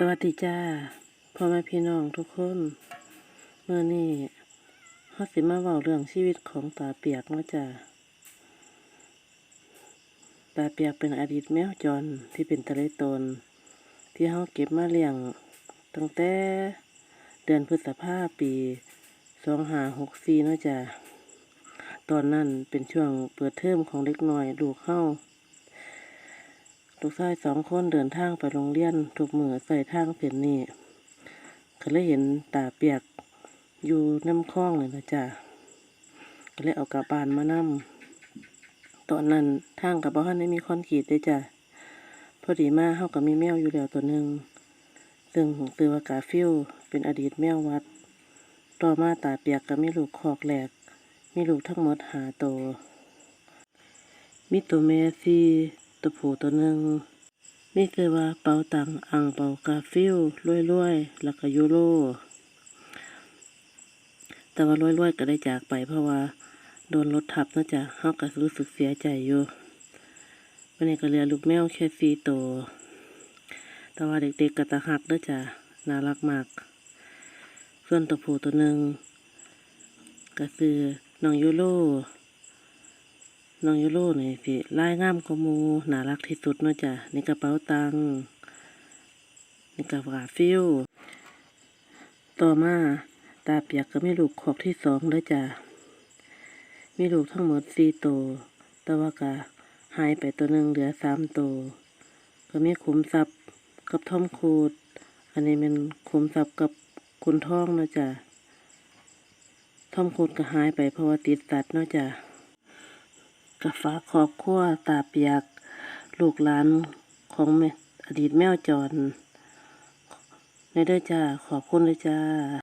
สวัสดีจ้าพ่อแม่พี่น้องทุกคนเมื่อนี้ฮาสิมาเว้าเรื่องชีวิตของตาเปียกเนาะจ้าตาเปียกเป็นอดีตแมวจรที่เป็นทะเลตน ที่เฮาเก็บมาเลี้ยงตั้งแต่เดือนพฤษภาปี2564เนาะจ้าตอนนั้นเป็นช่วงเปิดเทอมของเด็กน้อยลูกเฮา ลูกชายสองคนเดินทางไปโรงเรียนทุกมือใส่ทางเส้นนี้ก็เลยเห็นตาเปียกอยู่น้ำคลองเลยนะจ๊ะก็เลยเอากลับานมานำตอนนั้นทางกับบ้านได้มีคอนกรีตเลยจ้ะพอดีมาเฮากับมีแมวอยู่แล้วตัวหนึ่งซึ่งผมซื้อว่ากาฟิลเป็นอดีตแมววัด ต่อมาตาเปียกก็มีลูกคอกแหลก มีลูกทั้งหมดหาโตวมีตัวแม่สี่ ตัวผู้ตัวหนึ่งมีคือว่าเปาตังอังเปากาฟิลรวยๆแล้วก็ยูโรแต่ว่ารวยๆก็ได้จากไปเพราะว่าโดนรถทับเนะจ๊ะเฮาก็รู้สึกเสียใจอยู่วันนี้ก็เหลือลูกแมวแค่สี่ตัวแต่ว่าเด็กๆก็ตาหักเด้อจ้ะน่ารักมาก ส่วนตัวผู้ตัวหนึ่งก็คือน้องยูโร น้องยูโรนี่สิลายงามกมูน่ารักที่สุดเนาะจ้ะนี่กระเป๋าตังค์นี่กระกาฟิวต่อมาตาเปียกก็มีลูกขอกที่สองเลยจ้ะมีลูกทั้งหมดสี่ตัวแต่ว่าก็หายไปตัวหนึ่งเหลือสามตัวก็มีขุมทรัพย์กับท่อมคูด อันนี้เป็นขุมทรัพย์กับคุณท่องเนาะจ้ะท่อมคูดก็หายไปเพราะว่าติดสัตว์เนาะจ้ะ กับฝาครอบครัวตาเปียก ลูกหลานของอดีตแมวจรในเด้อจ้าขอบคุณเลยจ้า